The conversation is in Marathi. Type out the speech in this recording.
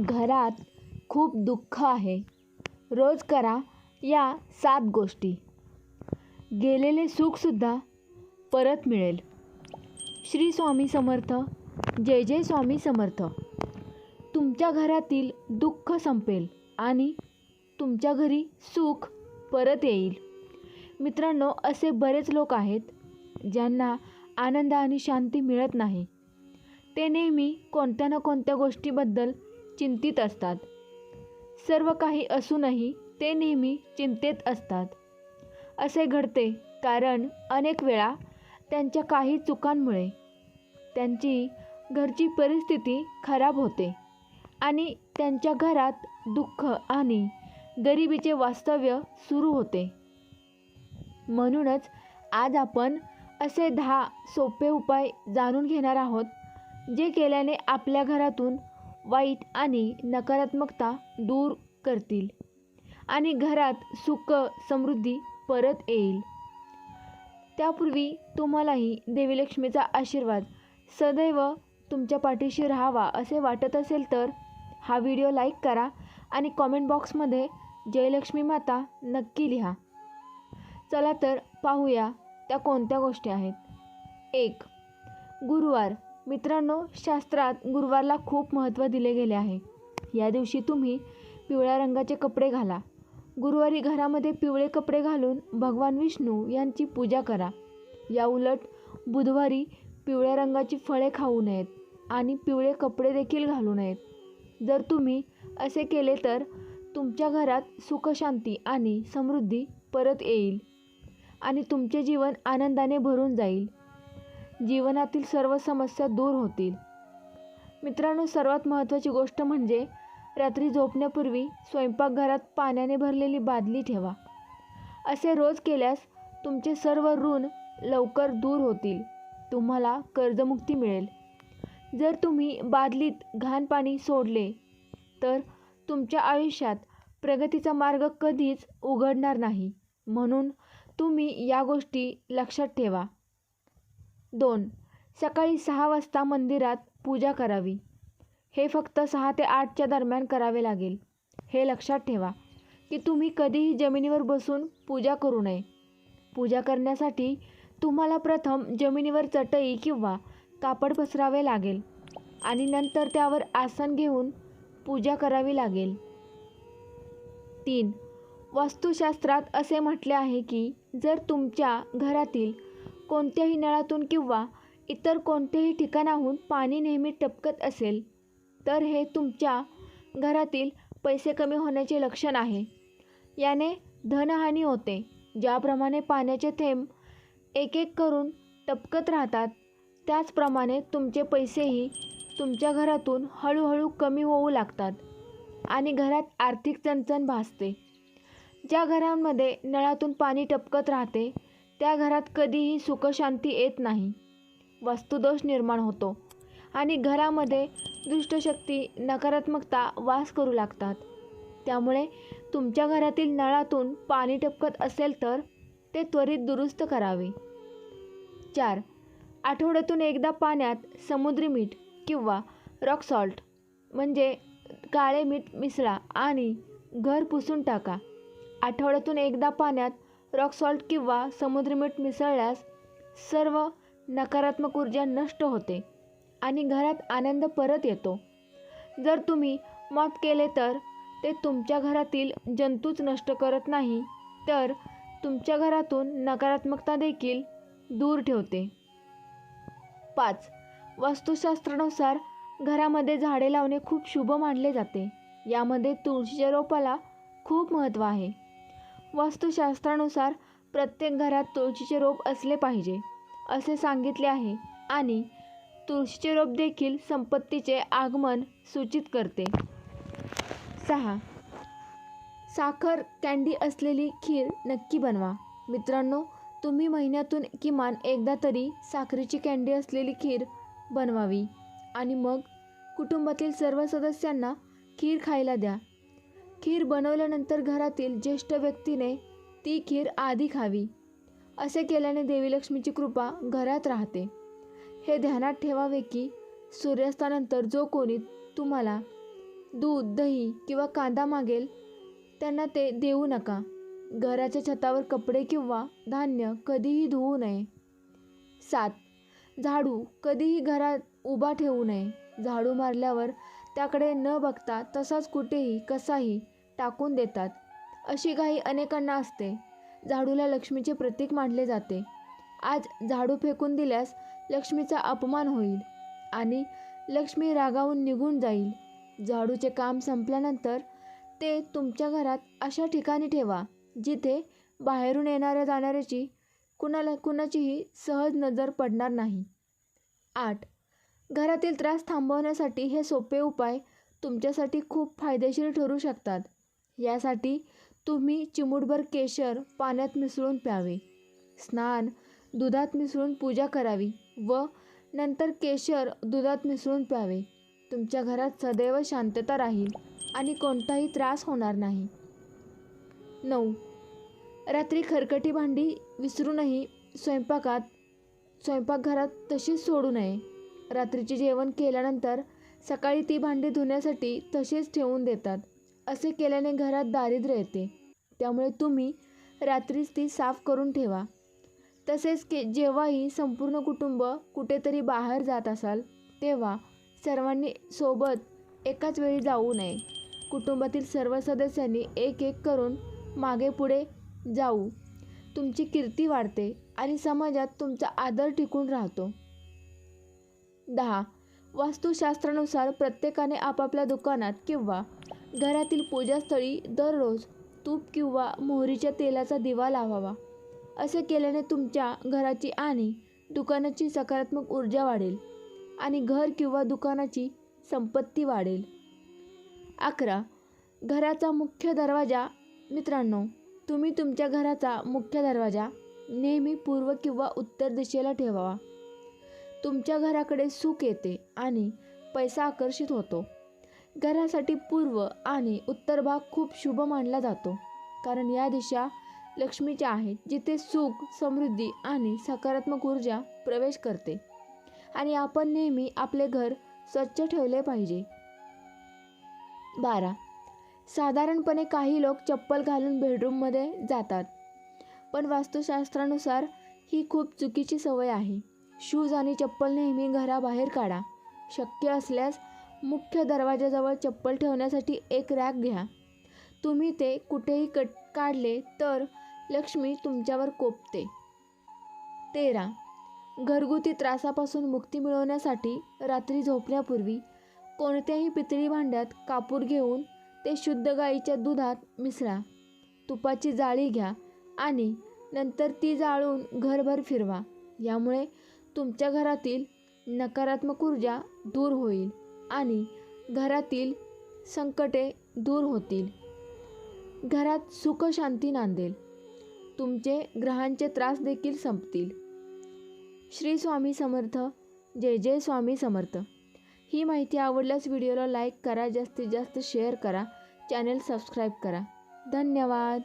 घरात खूप दुःख आहे. रोज करा या सात गोष्टी. गेलेले सुखसुद्धा परत मिळेल. श्री स्वामी समर्थ जय जय स्वामी समर्थ. तुमच्या घरातील दुःख संपेल आणि तुमच्या घरी सुख परत येईल. मित्रांनो असे बरेच लोक आहेत ज्यांना आनंद आणि शांती मिळत नाही. ते नेहमी कोणत्या ना कोणत्या गोष्टीबद्दल चिंतित असतात. सर्व काही असूनही ते नेहमी चिंतेत असतात. असे घडते कारण अनेक वेळा त्यांच्या काही चुकांमुळे त्यांची घरची परिस्थिती खराब होते आणि त्यांच्या घरात दुःख आणि गरिबीचे वास्तव्य सुरू होते. म्हणूनच आज आपण असे दहा सोपे उपाय जाणून घेणार आहोत जे केल्याने आपल्या घरातून वाईट आणि नकारात्मकता दूर करतील आणि घरात सुख समृद्धी परत येईल. त्यापूर्वी तुम्हालाही देवी लक्ष्मीचा आशीर्वाद. सदैव तुमच्या पाठीशी राहावा असे वाटत असेल तर हा व्हिडिओ लाईक करा आणि कॉमेंट बॉक्समध्ये जयलक्ष्मी माता नक्की लिहा. चला तर पाहूया त्या कोणत्या गोष्टी आहेत. एक गुरुवार. मित्रांनो शास्त्रात गुरुवारला खूप महत्त्व दिले गेले आहे. या दिवशी तुम्ही पिवळ्या रंगाचे कपडे घाला. गुरुवारी घरामध्ये पिवळे कपडे घालून भगवान विष्णू यांची पूजा करा. या उलट बुधवारी पिवळ्या रंगाची फळे खाऊ नयेत आणि पिवळे कपडे देखील घालू नयेत. जर तुम्ही असे केले तर तुमच्या घरात सुखशांती आणि समृद्धी परत येईल आणि तुमचे जीवन आनंदाने भरून जाईल. जीवनातील सर्व समस्या दूर होतील. मित्रांनो सर्वात महत्त्वाची गोष्ट म्हणजे रात्री झोपण्यापूर्वी स्वयंपाकघरात पाण्याने भरलेली बादली ठेवा. असे रोज केल्यास तुमचे सर्व ऋण लवकर दूर होतील. तुम्हाला कर्जमुक्ती मिळेल. जर तुम्ही बादलीत घाण पाणी सोडले तर तुमच्या आयुष्यात प्रगतीचा मार्ग कधीच उघडणार नाही. म्हणून तुम्ही या गोष्टी लक्षात ठेवा. दोन. सकाळी सहा वाजता मंदिरात पूजा करावी. हे फक्त सहा ते आठच्या दरम्यान करावे लागेल. हे लक्षात ठेवा की तुम्ही कधीही जमिनीवर बसून पूजा करू नये. पूजा करण्यासाठी तुम्हाला प्रथम जमिनीवर चटई किंवा कापड पसरावे लागेल आणि नंतर त्यावर आसन घेऊन पूजा करावी लागेल. तीन. वास्तुशास्त्रात असे म्हटले आहे की जर तुमच्या घरातील कोणत्याही नळातून किंवा इतर कोणत्याही ठिकाणाहून पाणी नेहमी टपकत असेल तर हे तुमच्या घरातील पैसे कमी होण्याचे लक्षण आहे. याने धनहानी होते ज्याप्रमाणे पाण्याचे थेंब एक एक करून टपकत राहतात त्याचप्रमाणे तुमचे पैसेही तुमच्या घरातून हळूहळू कमी होऊ लागतात आणि घरात आर्थिक चणचण भासते. ज्या घरांमध्ये नळातून पाणी टपकत राहते त्या घरात कधीही सुखशांती येत नाही. वास्तुदोष निर्माण होतो आणि घरामध्ये दुष्टशक्ती नकारात्मकता वास करू लागतात. त्यामुळे तुमच्या घरातील नळातून पाणी टपकत असेल तर ते त्वरित दुरुस्त करावे. चार. आठवड्यातून एकदा पाण्यात समुद्री मीठ किंवा रॉक सॉल्ट म्हणजे काळे मीठ मिसळा आणि घर पुसून टाका. आठवड्यातून एकदा पाण्यात रॉक सॉल्ट किंवा समुद्री मीठ मिसळल्यास सर्व नकारात्मक ऊर्जा नष्ट होते आणि घरात आनंद परत येतो. जर तुम्ही मत केले तर ते तुमच्या घरातील जंतूच नष्ट करत नाही तर तुमच्या घरातून नकारात्मकता देखील दूर ठेवते. पाच. वास्तुशास्त्रानुसार घरामध्ये झाडे लावणे खूप शुभ मानले जाते. यामध्ये तुळशीच्या रोपाला खूप महत्त्व आहे. वास्तुशास्त्रानुसार प्रत्येक घरात तुळशीचे रोप असले पाहिजे असे सांगितले आहे आणि तुळशीचे रोप देखील संपत्तीचे आगमन सूचित करते. सहा. साखर कँडी असलेली खीर नक्की बनवा. मित्रांनो तुम्ही महिन्यातून किमान एकदा तरी साखरेची कँडी असलेली खीर बनवावी आणि मग कुटुंबातील सर्व सदस्यांना खीर खायला द्या. खीर बनवल्यानंतर घरातील ज्येष्ठ व्यक्तीने ती खीर आधी खावी. असे केल्याने देवी लक्ष्मीची कृपा घरात राहते. हे ध्यानात ठेवावे की सूर्यास्तानंतर जो कोणी तुम्हाला दूध दही किंवा कांदा मागेल त्यांना ते देऊ नका. घराच्या छतावर कपडे किंवा धान्य कधीही धुवू नये. सात. झाडू कधीही घरात उभा ठेवू नये. झाडू मारल्यावर त्याकडे न बघता तसाच कुठेही कसाही टाकून देतात. अशी घाई अनेकांना असते. झाडूला लक्ष्मीचे प्रतीक मानले जाते. आज झाडू फेकून दिल्यास लक्ष्मीचा अपमान होईल आणि लक्ष्मी रागावून निघून जाईल. झाडूचे काम संपल्यानंतर ते तुमच्या घरात अशा ठिकाणी ठेवा जिथे बाहेरून येणाऱ्या जाणाऱ्याची कुणाला कुणाचीही सहज नजर पडणार नाही. आठ. घरातील त्रास थांबवण्यासाठी हे सोपे उपाय तुमच्यासाठी खूप फायदेशीर ठरू शकतात. यासाठी तुम्ही चिमूटभर केशर पाण्यात मिसळून प्यावे. स्नान दुधात मिसळून पूजा करावी व नंतर केशर दुधात मिसळून प्यावे. तुमच्या घरात सदैव शांतता राहील आणि कोणताही त्रास होणार नाही. नऊ. रात्री खरकटी भांडी विसरूनही स्वयंपाकात स्वयंपाकघरात तशीच सोडू नये. रात्रीचे जेवण केल्यानंतर सकाळी ती भांडी धुण्यासाठी तसेच ठेवून देतात. असे केल्याने घरात दारिद्र्य येते. त्यामुळे तुम्ही रात्रीच ती साफ करून ठेवा. तसेच के जेव्हाही संपूर्ण कुटुंब कुठेतरी बाहेर जात असाल तेव्हा सर्वांनी सोबत एकाच वेळी जाऊ नये. कुटुंबातील सर्व सदस्यांनी एक एक करून मागे पुढे जाऊ. तुमची कीर्ती वाढते आणि समाजात तुमचा आदर टिकून राहतो. दहा. वास्तुशास्त्रानुसार प्रत्येकाने आपापल्या दुकानात किंवा घरातील पूजास्थळी दररोज तूप किंवा मोहरीच्या तेलाचा दिवा लावावा. असे केल्याने तुमच्या घराची आणि दुकानाची सकारात्मक ऊर्जा वाढेल आणि घर किंवा दुकानाची संपत्ती वाढेल. अकरा. घराचा मुख्य दरवाजा. मित्रांनो तुम्ही तुमच्या घराचा मुख्य दरवाजा नेहमी पूर्व किंवा उत्तर दिशेला ठेवावा. तुमच्या घराकडे सुख येते आणि पैसा आकर्षित होतो. घरासाठी पूर्व आणि उत्तर भाग खूप शुभ मानला जातो. कारण या दिशा लक्ष्मीच्या आहेत जिथे सुख समृद्धी आणि सकारात्मक ऊर्जा प्रवेश करते. आणि आपण नेहमी आपले घर स्वच्छ ठेवले पाहिजे. बारा. साधारणपणे काही लोक चप्पल घालून बेडरूममध्ये जातात. पण वास्तुशास्त्रानुसार ही खूप चुकीची सवय आहे. शूज आणि चप्पल नेहमी घराबाहेर काढा. शक्य असल्यास मुख्य दरवाजाजवळ चप्पल ठेवण्यासाठी एक रॅक घ्या. तुम्ही ते कुठेही कट काढले तर लक्ष्मी तुमच्यावर कोपते. तेरा. घरगुती त्रासापासून मुक्ती मिळवण्यासाठी रात्री झोपण्यापूर्वी कोणत्याही पितळी भांड्यात कापूर घेऊन ते शुद्ध गाईच्या दुधात मिसळा. तुपाची जाळी घ्या आणि नंतर ती जाळून घरभर फिरवा. यामुळे तुमच्या घरातील नकारात्मक ऊर्जा दूर होईल. आणि घरातील संकटे दूर होतील. घरात सुखशांती नांदेल. तुमचे ग्रहांचे त्रास देखील संपतील. श्री स्वामी समर्थ. जय जय स्वामी समर्थ. ही माहिती आवडल्यास व्हिडिओला लाईक करा जास्तीत जास्त शेअर करा चॅनेल सबस्क्राईब करा. धन्यवाद.